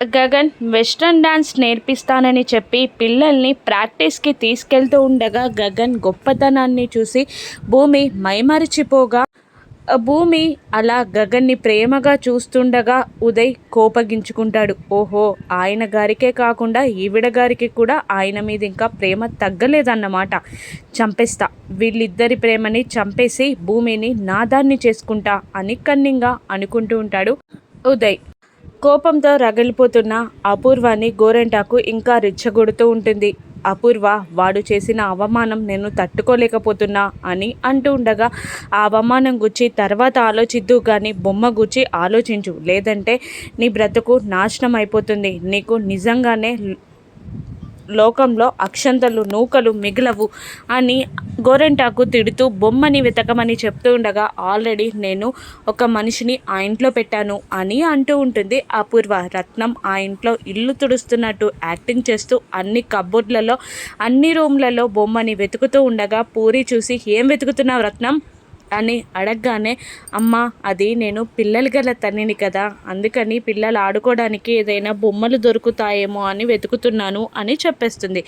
Gagan western dance నేర్పిస్తానని చెప్పి పిల్లల్ని ప్రాక్టీస్కి తీసుకెళ్తూ ఉండగా గగన్ గొప్పతనాన్ని చూసి భూమి మైమరిచిపోగా. భూమి అలా గగన్ని ప్రేమగా చూస్తుండగా ఉదయ్ కోపగించుకుంటాడు. ఓహో ఆయన గారికే కాకుండా ఈవిడ గారికి కూడా ఆయన మీద ఇంకా ప్రేమ తగ్గలేదన్నమాట. చంపేస్తా. వీళ్ళిద్దరి ప్రేమని చంపేసి భూమిని నాదాన్ని చేసుకుంటా అని కన్నింగా అనుకుంటూ ఉంటాడు ఉదయ్. కోపంతో రగిలిపోతున్న అపూర్వాన్ని గోరెంటాకు ఇంకా రెచ్చగొడుతూ ఉంటుంది. అపూర్వ వాడు చేసిన అవమానం నేను తట్టుకోలేకపోతున్నా అని అంటూ ఉండగా ఆ అవమానం గుచ్చి తర్వాత ఆలోచిద్దు కానీ బొమ్మ గుచ్చి ఆలోచించు. లేదంటే నీ బ్రతుకు నాశనం అయిపోతుంది నీకు నిజంగానే లోకంలో అక్షంతలు నూకలు మిగలవు అని గోరెంటాకు తిడుతూ బొమ్మని వెతకమని చెప్తూ ఉండగా ఆల్రెడీ నేను ఒక మనిషిని ఆ ఇంట్లో పెట్టాను అని అంటూ ఉంటుంది అపూర్వ. రత్నం ఆ ఇంట్లో ఇల్లు తుడుస్తున్నట్టు యాక్టింగ్ చేస్తూ అన్ని కబోర్డ్లలో అన్ని రూమ్లలో బొమ్మని వెతుకుతూ ఉండగా పూరి చూసి ఏం వెతుకుతున్నావు రత్నం? అని అడగగానే అమ్మ అది నేను పిల్లలు గల తన్నిని కదా అందుకని పిల్లలు ఆడుకోవడానికి ఏదైనా బొమ్మలు దొరుకుతాయేమో అని వెతుకుతున్నాను అని చెప్పేస్తుంది.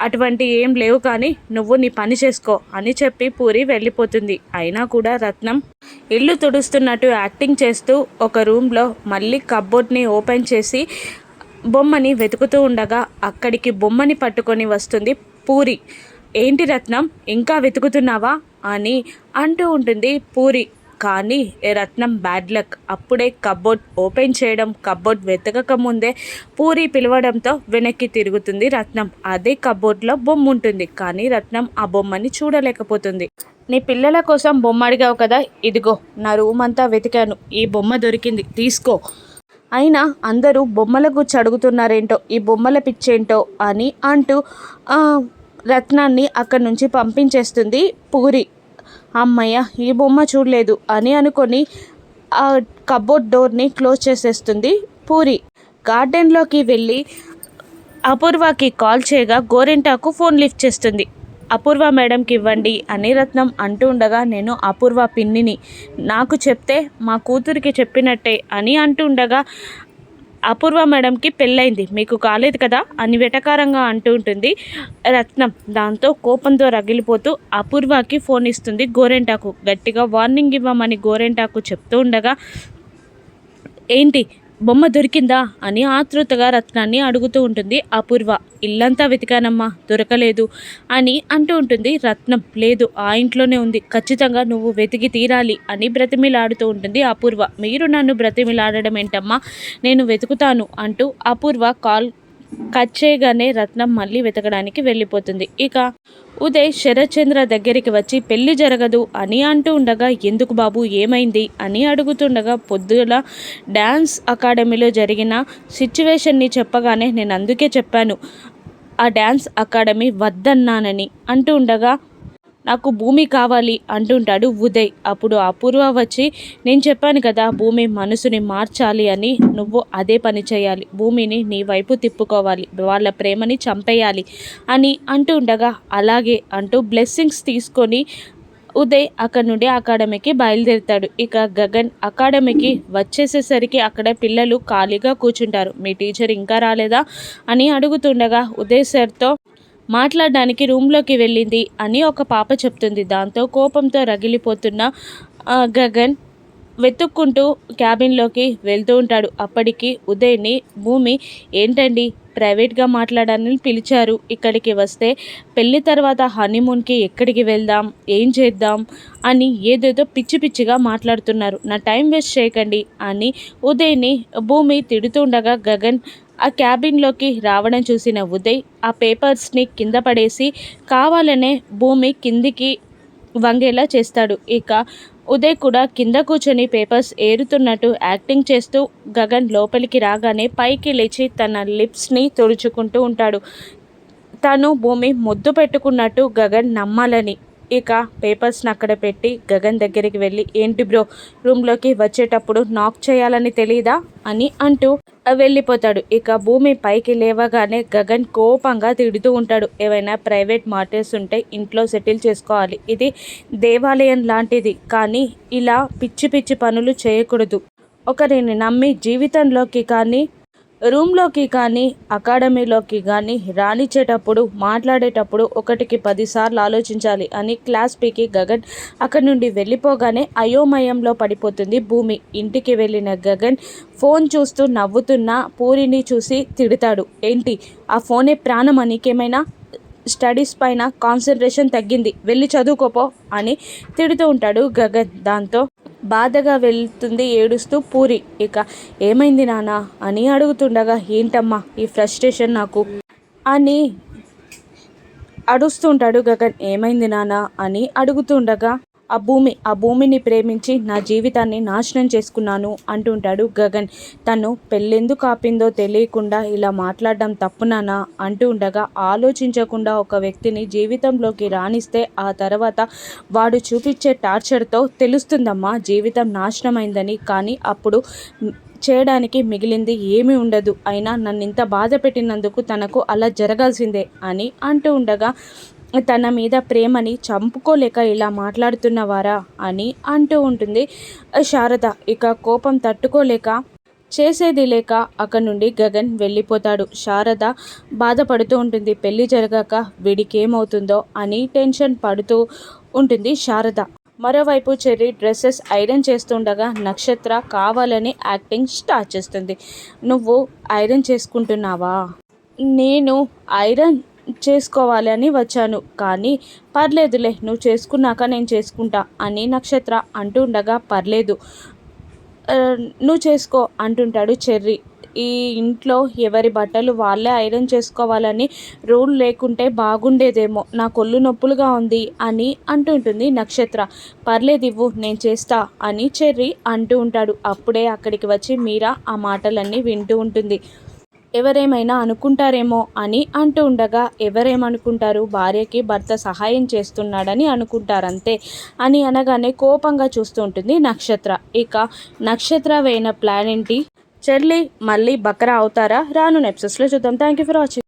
అటువంటి ఏం లేవు కానీ నువ్వు నీ పని చేసుకో అని చెప్పి పూరి వెళ్ళిపోతుంది. అయినా కూడా రత్నం ఇల్లు తుడుస్తున్నట్టు యాక్టింగ్ చేస్తూ ఒక రూమ్లో మళ్ళీ కబ్బోర్డ్ని ఓపెన్ చేసి బొమ్మని వెతుకుతూ ఉండగా అక్కడికి బొమ్మని పట్టుకొని వస్తుంది పూరి. ఏంటి రత్నం ఇంకా వెతుకుతున్నావా? అని అంటూ ఉంటుంది పూరి. కానీ ఏ రత్నం బ్యాడ్ లక్ అప్పుడే కబోర్డ్ ఓపెన్ చేయడం కబోర్డ్ వెతకక ముందే పూరి పిలవడంతో వెనక్కి తిరుగుతుంది రత్నం. అదే కబోర్డ్లో బొమ్మ ఉంటుంది. కానీ రత్నం ఆ బొమ్మని చూడలేకపోతుంది. నీ పిల్లల కోసం బొమ్మ అడిగావు కదా ఇదిగో నా రూమ్ అంతా వెతికాను. ఈ బొమ్మ దొరికింది తీసుకో. అయినా అందరూ బొమ్మల గురించి అడుగుతున్నారేంటో ఈ బొమ్మల పిచ్చేంటో అని అంటూ రత్నాన్ని అక్కడి నుంచి పంపించేస్తుంది పూరి. అమ్మయ్య ఈ బొమ్మ చూడలేదు అని అనుకొని ఆ కబోర్డ్ డోర్ని క్లోజ్ చేసేస్తుంది పూరి. గార్డెన్లోకి వెళ్ళి అపూర్వకి కాల్ చేయగా గోరింటాకు ఫోన్ లిఫ్ట్ చేస్తుంది. అపూర్వ మేడంకి ఇవ్వండి అని రత్నం అంటూ ఉండగా నేను అపూర్వ పిన్నిని నాకు చెప్తే మా కూతురికి చెప్పినట్టే అని అంటూ ఉండగా అపూర్వ మేడంకి పెళ్ళైంది. మీకు కాలేదు కదా? అని వెటకారంగా అంటూ ఉంటుంది. రత్నం దాంతో కోపంతో రగిలిపోతూ అపూర్వకి ఫోన్ ఇస్తుంది గోరెంటాకు. గట్టిగా వార్నింగ్ ఇవ్వమని గోరెంటాకు చెప్తూ ఉండగా ఏంటి? బొమ్మ దొరికిందా అని ఆతృతగా రత్నాన్ని అడుగుతూ ఉంటుంది అపూర్వ. ఇల్లంతా వెతికానమ్మా దొరకలేదు అని అంటూ ఉంటుంది రత్నం. లేదు ఆ ఇంట్లోనే ఉంది. ఖచ్చితంగా నువ్వు వెతికి తీరాలి అని బ్రతిమిలాడుతూ ఉంటుంది అపూర్వ. మీరు నన్ను బ్రతిమిలాడడం ఏంటమ్మా? నేను వెతుకుతాను అంటూ అపూర్వ కాల్ కట్ చేయగానే రత్నం మళ్ళీ వెతకడానికి వెళ్ళిపోతుంది. ఇక ఉదయ్ శరత్చంద్ర దగ్గరికి వచ్చి పెళ్ళి జరగదు అని అంటూ ఉండగా ఎందుకు బాబు ఏమైంది? అని అడుగుతుండగా పొద్దుల డ్యాన్స్ అకాడమీలో జరిగిన సిచ్యువేషన్ని చెప్పగానే నేను అందుకే చెప్పాను. ఆ డ్యాన్స్ అకాడమీ వద్దన్నానని అంటూ ఉండగా నాకు భూమి కావాలి అంటుంటాడు ఉదయ్. అప్పుడు అపూర్వ వచ్చి నేను చెప్పాను కదా భూమి మనసుని మార్చాలి అని. నువ్వు అదే పని చేయాలి. భూమిని నీ వైపు తిప్పుకోవాలి. వాళ్ళ ప్రేమని చంపేయాలి అని అంటూ ఉండగా అలాగే అంటూ బ్లెస్సింగ్స్ తీసుకొని ఉదయ్ అక్కడ నుండి అకాడమీకి బయలుదేరుతాడు. ఇక గగన్ అకాడమీకి వచ్చేసేసరికి అక్కడ పిల్లలు ఖాళీగా కూర్చుంటారు. మీ టీచర్ ఇంకా రాలేదా? అని అడుగుతుండగా ఉదయ్ సార్తో మాట్లాడడానికి రూమ్లోకి వెళ్ళింది అని ఒక పాప చెప్తుంది. దాంతో కోపంతో రగిలిపోతున్న గగన్ వెతుక్కుంటూ క్యాబిన్లోకి వెళ్తూ ఉంటాడు. అప్పటికి ఉదయ్ని భూమి ఏంటండి? ప్రైవేట్గా మాట్లాడాలని పిలిచారు. ఇక్కడికి వస్తే పెళ్ళి తర్వాత హనీమూన్కి ఎక్కడికి వెళ్దాం? ఏం చేద్దాం? అని ఏదేదో పిచ్చి పిచ్చిగా మాట్లాడుతున్నారు. నా టైం వేస్ట్ చేయకండి అని ఉదయ్ని భూమి తిడుతుండగా గగన్ ఆ క్యాబిన్లోకి రావడం చూసిన ఉదయ్ ఆ పేపర్స్ని కింద పడేసి కావాలనే భూమి కిందికి వంగేలా చేస్తాడు. ఇక ఉదయ్ కూడా కింద కూర్చొని పేపర్స్ ఏరుతున్నట్టు యాక్టింగ్ చేస్తూ గగన్ లోపలికి రాగానే పైకి లేచి తన లిప్స్ని తుడుచుకుంటూ ఉంటాడు. తను భూమి ముద్దు పెట్టుకున్నట్టు గగన్ నమ్మాలని ఇక పేపర్స్ని అక్కడ పెట్టి గగన్ దగ్గరికి వెళ్ళి ఏంటి బ్రో రూమ్లోకి వచ్చేటప్పుడు నాక్ చేయాలని తెలీదా? అని అంటూ వెళ్ళిపోతాడు. ఇక భూమి పైకి లేవగానే గగన్ కోపంగా తిడుతూ ఉంటాడు. ఏవైనా ప్రైవేట్ మాటర్స్ ఉంటే ఇంట్లో సెటిల్ చేసుకోవాలి. ఇది దేవాలయం లాంటిది. కానీ ఇలా పిచ్చి పిచ్చి పనులు చేయకూడదు. ఒకరిని నమ్మి జీవితంలోకి కానీ రూమ్లోకి కానీ అకాడమీలోకి కానీ రాణించేటప్పుడు మాట్లాడేటప్పుడు ఒకటికి పదిసార్లు ఆలోచించాలి అని క్లాస్ పీకి గగన్ అక్కడి నుండి వెళ్ళిపోగానే అయోమయంలో పడిపోతుంది భూమి. ఇంటికి వెళ్ళిన గగన్ ఫోన్ చూస్తూ నవ్వుతున్న పూరిని చూసి తిడతాడు. ఏంటి? ఆ ఫోనే ప్రాణం నీకేమైనా స్టడీస్ పైన కాన్సన్ట్రేషన్ తగ్గింది. వెళ్ళి చదువుకోపో అని తిడుతూ ఉంటాడు గగన్. దాంతో బాధగా వెళ్తుంది ఏడుస్తూ పూరి. ఇక ఏమైంది నాన్న? అని అడుగుతుండగా ఏంటమ్మా ఈ ఫ్రస్ట్రేషన్ నాకు అని అడుస్తుంటాడు గగన్. ఏమైంది నాన్న? అని అడుగుతుండగా ఆ భూమి ఆ భూమిని ప్రేమించి నా జీవితాన్ని నాశనం చేసుకున్నాను అంటుంటాడు గగన్. తను పెళ్ళెందుకు ఆపిందో తెలియకుండా ఇలా మాట్లాడడం తప్పునానా అంటూ ఉండగా ఆలోచించకుండా ఒక వ్యక్తిని జీవితంలోకి రాణిస్తే ఆ తర్వాత వాడు చూపించే టార్చర్తో తెలుస్తుందమ్మా జీవితం నాశనమైందని. కానీ అప్పుడు చేయడానికి మిగిలింది ఏమీ ఉండదు. అయినా నన్ను ఇంత బాధ పెట్టినందుకు తనకు అలా జరగాల్సిందే అని అంటూ ఉండగా తన మీద ప్రేమని చంపుకోలేక ఇలా మాట్లాడుతున్నవారా అని అంటూ ఉంటుంది. శారద ఇక కోపం తట్టుకోలేక చేసేది లేక అక్కడి నుండి గగన్ వెళ్ళిపోతాడు. శారద బాధపడుతూ ఉంటుంది. పెళ్ళి జరగాక విడికేమవుతుందో అని టెన్షన్ పడుతూ ఉంటుంది శారద. మరోవైపు చెర్రీ డ్రెస్సెస్ ఐరన్ చేస్తుండగా నక్షత్ర కావాలని యాక్టింగ్ స్టార్ట్ చేస్తుంది. నువ్వు ఐరన్ చేసుకుంటున్నావా? నేను ఐరన్ చేసుకోవాలి అని వచ్చాను. కానీ పర్లేదులే నువ్వు చేసుకున్నాక నేను చేసుకుంటా అని నక్షత్ర అంటుండగా పర్లేదు. నువ్వు చేసుకో అంటుంటాడు చెర్రీ. ఈ ఇంట్లో ఎవరి బట్టలు వాళ్ళే ఐరన్ చేసుకోవాలని రూల్ లేకుంటే బాగుండేదేమో నా కొల్లు నొప్పులుగా ఉంది అని అంటుంటుంది నక్షత్ర. పర్లేదు ఇవ్వు నేను చేస్తా అని చెర్రీ అంటూ ఉంటాడు. అప్పుడే అక్కడికి వచ్చి మీరా ఆ మాటలన్నీ వింటూ ఉంటుంది. ఎవరేమైనా అనుకుంటారేమో అని అంటూ ఉండగా ఎవరేమనుకుంటారు? భార్యకి భర్త సహాయం చేస్తున్నాడని అనుకుంటారంతే అని అనగానే కోపంగా చూస్తూ ఉంటుంది నక్షత్ర. ఇక నక్షత్ర వేయిన ప్లాన్ ఏంటి? చెల్లి మళ్ళీ బక్రా అవుతారా? రాను నెప్సెస్లో చూద్దాం. Thank you for watching